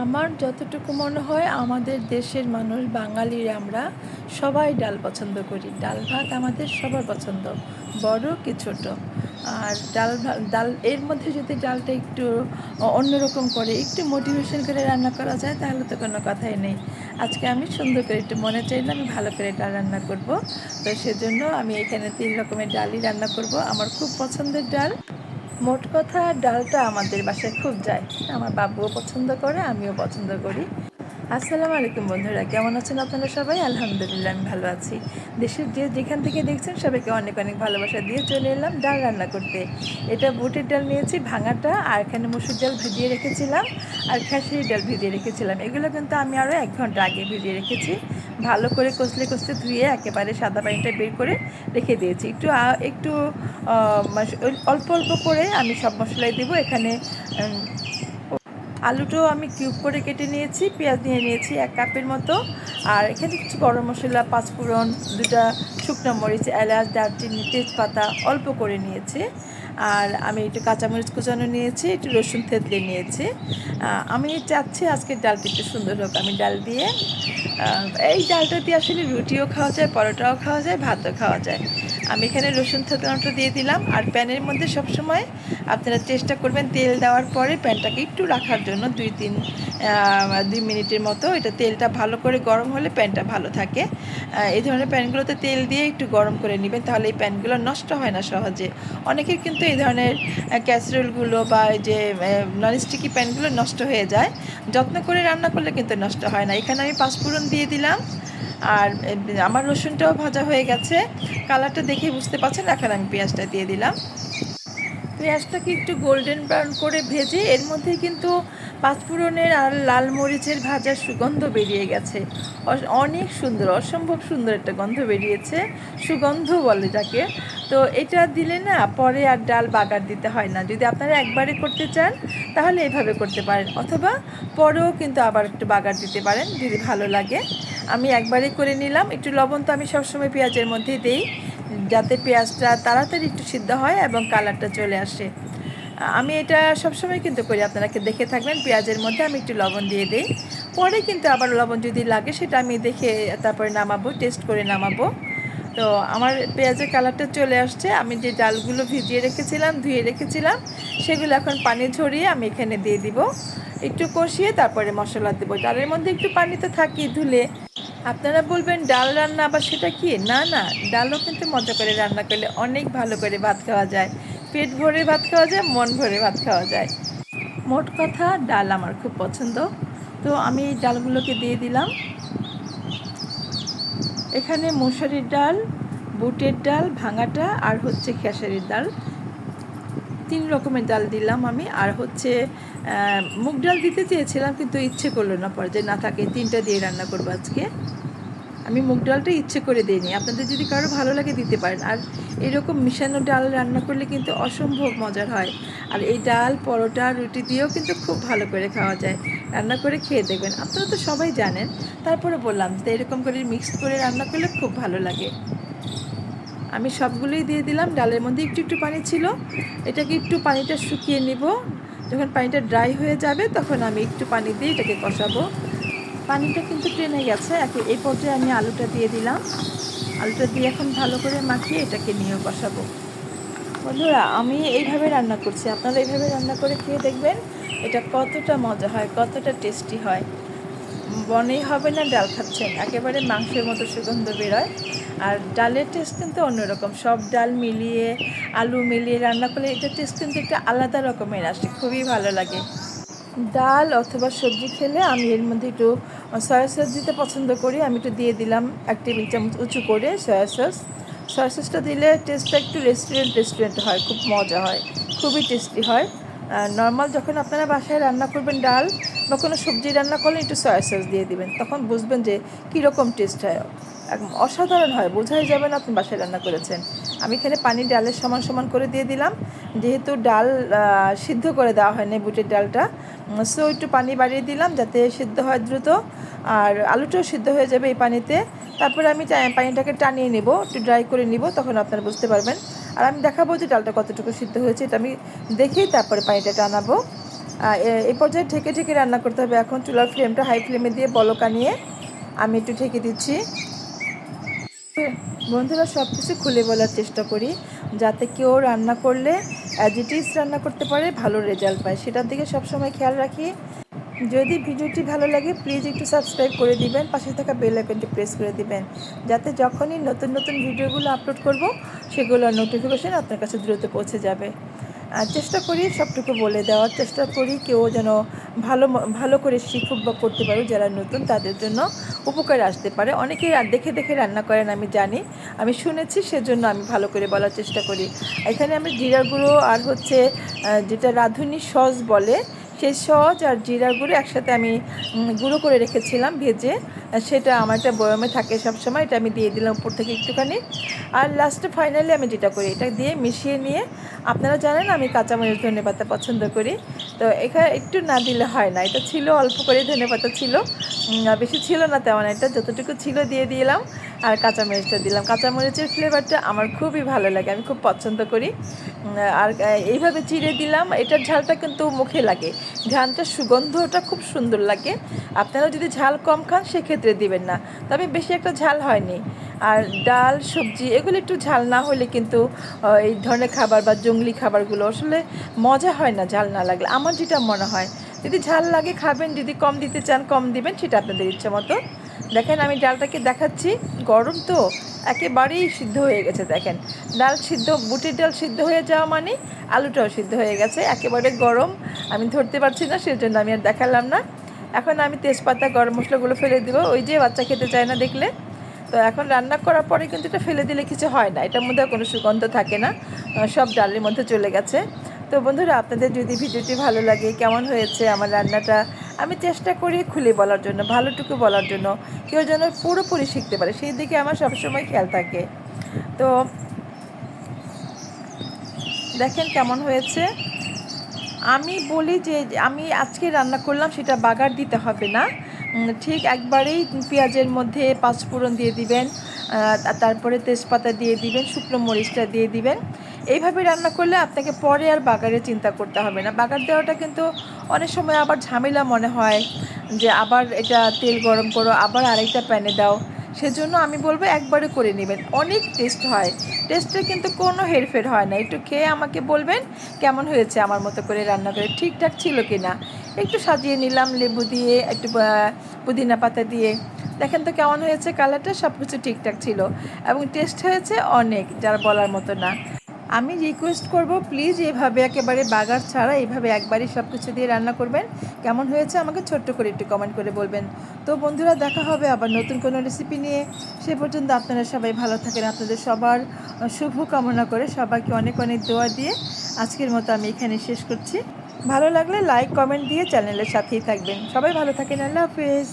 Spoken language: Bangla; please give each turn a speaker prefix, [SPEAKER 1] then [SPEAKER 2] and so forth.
[SPEAKER 1] আমার যতটুকু মনে হয়, আমাদের দেশের মানুষ, বাঙালির আমরা সবাই ডাল পছন্দ করি। ডাল ভাত আমাদের সবার পছন্দ, বড় কি ছোট। আর ডাল ডাল, এর মধ্যে যদি ডালটা একটু অন্যরকম করে, একটু মোটিভেশন করে রান্না করা যায়, তাহলে তো কোনো কথাই নেই। আজকে আমি সুন্দর করে একটু মনে চাইলে, আমি ভালো করে ডাল রান্না করব। তো সেজন্য আমি এখানে তিন রকমের ডালই রান্না করব। আমার খুব পছন্দের ডাল মোট কথা ডালটা আমাদের বাসায় খুব যায়। আমার বাবুও পছন্দ করে আমিও পছন্দ করি। আসসালামু আলাইকুম বন্ধুরা, কেমন আছেন আপনারা সবাই? আলহামদুলিল্লাহ, আমি ভালো আছি। দেশের যে যেখান থেকে দেখছেন সবাইকে অনেক অনেক ভালোবাসা দিয়ে চলে এলাম ডাল রান্না করতে। এটা বুটের ডাল নিয়েছি, ভাঙাটা, আর এখানে মুসুর ডাল ভিজিয়ে রেখেছিলাম, আর খেসারি ডাল ভিজিয়ে রেখেছিলাম। এগুলো কিন্তু আমি আরও এক ঘণ্টা আগে ভিজিয়ে রেখেছি। ভালো করে কষলে কষলে ধুয়ে একেবারে সাদা পানিটা বের করে রেখে দিয়েছি। একটু একটু ওই অল্প অল্প করে আমি সব মশলাই দেবো। এখানে আলুটাও আমি কিউব করে কেটে নিয়েছি, পেঁয়াজ নিয়ে নিয়েছি এক কাপের মতো। আর এখানে কিছু গরম মশলা, পাঁচফোড়ন, দুটা শুকনো মরিচ, এলাচ, দারচিনি, তেজপাতা অল্প করে নিয়েছি। আর আমি একটু কাঁচামরিচ কুচানো নিয়েছি, একটু রসুন থেতলে নিয়েছি। আমি চাচ্ছি আজকের ডালটা একটু সুন্দর হোক। আমি ডাল দিয়ে এই ডালটা দিয়ে আসলে রুটিও খাওয়া যায়, পরোটাও খাওয়া যায়, ভাতও খাওয়া যায়। আমি এখানে রসুন থেতলানোটা দিয়ে দিলাম, আর প্যানের মধ্যে সবসময় আপনারা চেষ্টা করবেন তেল দেওয়ার পরে প্যানটাকে একটু রাখার জন্য, দুই তিন দুই মিনিটের মতো। এটা তেলটা ভালো করে গরম হলে প্যানটা ভালো থাকে। এই ধরনের প্যানগুলোতে তেল দিয়ে একটু গরম করে নেবেন, তাহলে এই প্যানগুলো নষ্ট হয় না সহজে। অনেকের কিন্তু এই ধরনের ক্যাসরোলগুলো বা যে ননস্টিকি প্যানগুলো নষ্ট হয়ে যায়। যত্ন করে রান্না করলে কিন্তু নষ্ট হয় না। এখানে আমি পাঁচফোড়ন দিয়ে দিলাম। আর আমার রসুনটাও ভাজা হয়ে গেছে। কালারটা দেখে বুঝতে পারছেন, এখন আমি পেঁয়াজটা দিয়ে দিলাম। পেঁয়াজটাকে একটু গোল্ডেন ব্রাউন করে ভেজে এর মধ্যে কিন্তু পাঁচফোড়নের আর লাল মরিচের ভাজার সুগন্ধ বেরিয়ে গেছে। অনেক সুন্দর, অসম্ভব সুন্দর একটা গন্ধ বেরিয়েছে। সুগন্ধ বলে যাকে। তো এটা দিলে না পরে আর ডাল বাগার দিতে হয় না। যদি আপনারা একবারে করতে চান, তাহলে এভাবে করতে পারেন। অথবা পরেও কিন্তু আবার একটু বাগার দিতে পারেন যদি ভালো লাগে। আমি একবারে করে নিলাম। একটু লবণ তো আমি সবসময় পেঁয়াজের মধ্যেই দিই। যাতে পেঁয়াজটা তাড়াতাড়ি একটু সিদ্ধ হয় এবং কালারটা চলে আসে। আমি এটা সবসময় কিন্তু করি, আপনারাকে দেখে থাকবেন। পেঁয়াজের মধ্যে আমি একটু লবণ দিয়ে দিই। পরে কিন্তু আবার লবণ যদি লাগে, সেটা আমি দেখে তারপরে নামাবো, টেস্ট করে নামাবো। তো আমার পেঁয়াজের কালারটা চলে আসছে। আমি যে ডালগুলো ভিজিয়ে রেখেছিলাম, ধুয়ে রেখেছিলাম, সেগুলো এখন পানি ঝরিয়ে আমি এখানে দিয়ে দিব। একটু কষিয়ে তারপরে মশলা দেবো। ডালের মধ্যে একটু পানি তো থাকি ধুলে। আপনারা বলবেন ডাল রান্না, আবার সেটা কি? না না, ডালও কিন্তু মজা করে রান্না করলে অনেক ভালো করে ভাত খাওয়া যায়। পেট ভরে ভাত খাওয়া যায়, মন ভরে ভাত খাওয়া যায়। মোট কথা, ডাল আমার খুব পছন্দ। তো আমি এই ডালগুলোকে দিয়ে দিলাম। এখানে মশারির ডাল, বুটের ডাল, ভাঙাটা, আর হচ্ছে খেসারির ডাল। তিন রকমের ডাল দিলাম আমি। আর হচ্ছে মুগ ডাল দিতে চেয়েছিলাম কিন্তু ইচ্ছে করল না পরে যে না থাকে, তিনটা দিয়ে রান্না করব আজকে। আমি মুগ ডালটা ইচ্ছে করে দিইনি। আপনাদের যদি কারও ভালো লাগে দিতে পারেন। আর এরকম মিশানো ডাল রান্না করলে কিন্তু অসম্ভব মজার হয়। আর এই ডাল, পরোটা, রুটি দিয়েও কিন্তু খুব ভালো করে খাওয়া যায়। রান্না করে খেয়ে দেখবেন। আপনারা তো সবাই জানেন। তারপরে বললাম যে এরকম করে মিক্স করে রান্না করলে খুব ভালো লাগে। আমি সবগুলোই দিয়ে দিলাম। ডালের মধ্যে একটু একটু পানি ছিল। এটাকে একটু পানিটা শুকিয়ে নিব। যখন পানিটা ড্রাই হয়ে যাবে, তখন আমি একটু পানি দিয়ে এটাকে কষাবো। পানিটা কিন্তু ট্রেনে গেছে। এই পর্যায়ে আমি আলুটা দিয়ে দিলাম। আলুটা দিয়ে এখন ভালো করে মাখিয়ে এটাকে নিয়েও কষাবো। বন্ধুরা, আমি এইভাবে রান্না করছি। আপনারা এইভাবে রান্না করে খেয়ে দেখবেন এটা কতটা মজা হয়, কতটা টেস্টি হয়। বনেই হবে না, ডাল খাচ্ছেন। একেবারে মাংসের মতো সুগন্ধ বেরোয়। আর ডালের টেস্ট কিন্তু অন্যরকম। সব ডাল মিলিয়ে, আলু মিলিয়ে রান্না করলে এটার টেস্ট কিন্তু একটা আলাদা রকমের আসে, খুবই ভালো লাগে। ডাল অথবা সবজি খেলে আমি এর মধ্যে একটু সয়া সস দিতে পছন্দ করি। আমি একটু দিয়ে দিলাম এক টেবিল চামচ উঁচু করে সয়া সস সয়া সসটা দিলে টেস্টটা একটু রেস্টুরেন্ট রেস্টুরেন্ট হয়, খুব মজা হয়, খুবই টেস্টি হয়। নর্মাল যখন আপনারা বাসায় রান্না করবেন ডাল বা কোনো সবজি রান্না করলে একটু সয়া সস দিয়ে দিবেন, তখন বুঝবেন যে কীরকম টেস্ট হয়। একদম অসাধারণ হয়, বোঝাই যাবে না আপনি বাসায় রান্না করেছেন। আমি এখানে পানি ডালের সমান সমান করে দিয়ে দিলাম। যেহেতু ডাল সিদ্ধ করে দেওয়া হয়নি বুটের ডালটা সো একটু পানি বাড়িয়ে দিলাম যাতে সিদ্ধ হয় দ্রুত। আর আলুটাও সিদ্ধ হয়ে যাবে এই পানিতে। তারপরে আমি পানিটাকে টানিয়ে নিব, একটু ড্রাই করে নিব, তখন আপনারা বুঝতে পারবেন। আর আমি দেখাবো যে ডালটা কতটুকু সিদ্ধ হয়েছে, এটা আমি দেখেই তারপরে পানিটা টানাবো। এই পর্যায়ে ঠেকে ঠেকে রান্না করতে হবে। এখন চুলার ফ্লেমটা হাই ফ্লেমে দিয়ে বলকা নিয়ে আমি একটু ঠেকে দিচ্ছি। বন্ধুরা সব কিছু খুলে বলার চেষ্টা করি যাতে কেউ রান্না করলে অ্যাজ ইট রান্না করতে পারে, ভালো রেজাল্ট পায়। সেটার দিকে সবসময় খেয়াল রাখি। যদি ভিডিওটি ভালো লাগে প্লিজ একটু সাবস্ক্রাইব করে দিবেন, পাশে থাকা বেল আইকনটি প্রেস করে দিবেন। যাতে যখনই নতুন নতুন ভিডিওগুলো আপলোড করব, সেগুলোর নোটিফিকেশন আপনার কাছে দ্রুত পৌঁছে যাবে। চেষ্টা করি সবটুকু বলে দেওয়ার। চেষ্টা করি কেউ যেন ভালো ভালো করে শিখুক বা করতে পারুক, যারা নতুন তাদের জন্য উপকার আসতে পারে। অনেকেই দেখে দেখে রান্না করেন, আমি জানি। আমি শুনেছি, সেজন্য আমি ভালো করে বলার চেষ্টা করি। এখানে আমি জিরা গুঁড়ো আর হচ্ছে যেটা রাঁধুনি সস বলে সেই সস আর জিরা গুঁড়ো একসাথে আমি গুঁড়ো করে রেখেছিলাম ভেজে। সেটা আমার একটা বয়মে থাকে সব সময় এটা আমি দিয়ে দিলাম উপর থেকে একটুখানি। আর লাস্টে ফাইনালি আমি যেটা করি, এটা দিয়ে মিশিয়ে নিয়ে, আপনারা জানেন আমি কাঁচামরিচ, ধনে পাতা পছন্দ করি। তো এখানে একটু না দিলে হয় না, এটা ছিল অল্প করে ধনে পাতা ছিল। বেশি ছিল না তেমন একটা, যতটুকু ছিল দিয়ে দিলাম। আর কাঁচামরিচটা দিলাম। কাঁচামরিচের ফ্লেভারটা আমার খুবই ভালো লাগে, আমি খুব পছন্দ করি। আর এইভাবে চিড়ে দিলাম, এটার ঝালটা কিন্তু মুখে লাগে। ঝালটা সুগন্ধটা খুব সুন্দর লাগে। আপনারা যদি ঝাল কম খান, সেক্ষেত্রে দিবেন না। তবে বেশি একটা ঝাল হয়নি। আর ডাল, সবজি, এগুলো একটু ঝাল না হলে কিন্তু এই ধরনের খাবার বা জঙ্গলি খাবারগুলো আসলে মজা হয় না, ঝাল না লাগলে। আমার যেটা মনে হয়, যদি ঝাল লাগে, খাবেন, যদি কম দিতে চান, কম দিবেন, সেটা আপনাদের ইচ্ছে মতো দেখেন আমি ডালটাকে দেখাচ্ছি, গরম তো, একেবারেই সিদ্ধ হয়ে গেছে, দেখেন। ডাল সিদ্ধ, বুটির ডাল সিদ্ধ হয়ে যাওয়া মানে আলুটাও সিদ্ধ হয়ে গেছে, একেবারে গরম। আমি ধরতে পারছি না সেই জন্য আমি আর দেখালাম না। এখন আমি তেজপাতা, গরম মশলাগুলো ফেলে দেবো, ওই যে বাচ্চা খেতে চায় না দেখলে। তো এখন রান্না করার পরে কিন্তু এটা ফেলে দিলে কিছু হয় না, এটার মধ্যে কোনো সুগন্ধ থাকে না সব ডালের মধ্যে চলে গেছে। তো বন্ধুরা, আপনাদের যদি ভিডিওটি ভালো লাগে, কেমন হয়েছে আমার রান্নাটা আমি চেষ্টা করি খুলে বলার জন্য, ভালোটুকু বলার জন্য। কেউ যেন পুরোপুরি শিখতে পারে, সেই দিকে আমার সবসময় খেয়াল থাকে। তো দেখেন কেমন হয়েছে। আমি বলি যে, আমি আজকে রান্না করলাম, সেটা বাগার দিতে হবে না। ঠিক একবারেই পেঁয়াজের মধ্যে পাঁচফোড়ন দিয়ে দিবেন তারপরে তেজপাতা দিয়ে দিবেন, শুকনো মরিচটা দিয়ে দিবেন। এইভাবে রান্না করলে আপনাকে পরে আর বাগারে চিন্তা করতে হবে না। বাগার দেওয়াটা কিন্তু অনেক সময় আবার ঝামেলা মনে হয় যে আবার এটা তেল গরম করো, আবার আরেকটা প্যানে দাও। সেজন্য আমি বলব একবারে করে নেবেন। অনেক টেস্ট হয়। টেস্টে কিন্তু কোনো হেরফের হয় না। একটু খেয়ে আমাকে বলবেন কেমন হয়েছে আমার মতো করে রান্না করে, ঠিকঠাক ছিল কি না একটু সাজিয়ে নিলাম লেবু দিয়ে, একটু পুদিনা পাতা দিয়ে। দেখেন তো কেমন হয়েছে কালারটা সব কিছু ঠিকঠাক ছিল। এবং টেস্ট হয়েছে অনেক, যার বলার মতো না। আমি রিকোয়েস্ট করব প্লিজ এভাবে একেবারে বাগার ছাড়া এইভাবে একবারই সব কিছু দিয়ে রান্না করবেন। কেমন হয়েছে আমাকে ছোট্ট করে একটু কমেন্ট করে বলবেন। তো বন্ধুরা, দেখা হবে আবার নতুন কোনো রেসিপি নিয়ে। সে পর্যন্ত আপনারা সবাই ভালো থাকেন, আপনাদের সবার শুভ কামনা করে সবাইকে অনেক অনেক দোয়া দিয়ে আজকের মতো আমি এখানে শেষ করছি। ভালো লাগলে লাইক কমেন্ট দিয়ে চ্যানেলের সাথেই থাকবেন। সবাই ভালো থাকেন, আল্লাহ হাফেজ।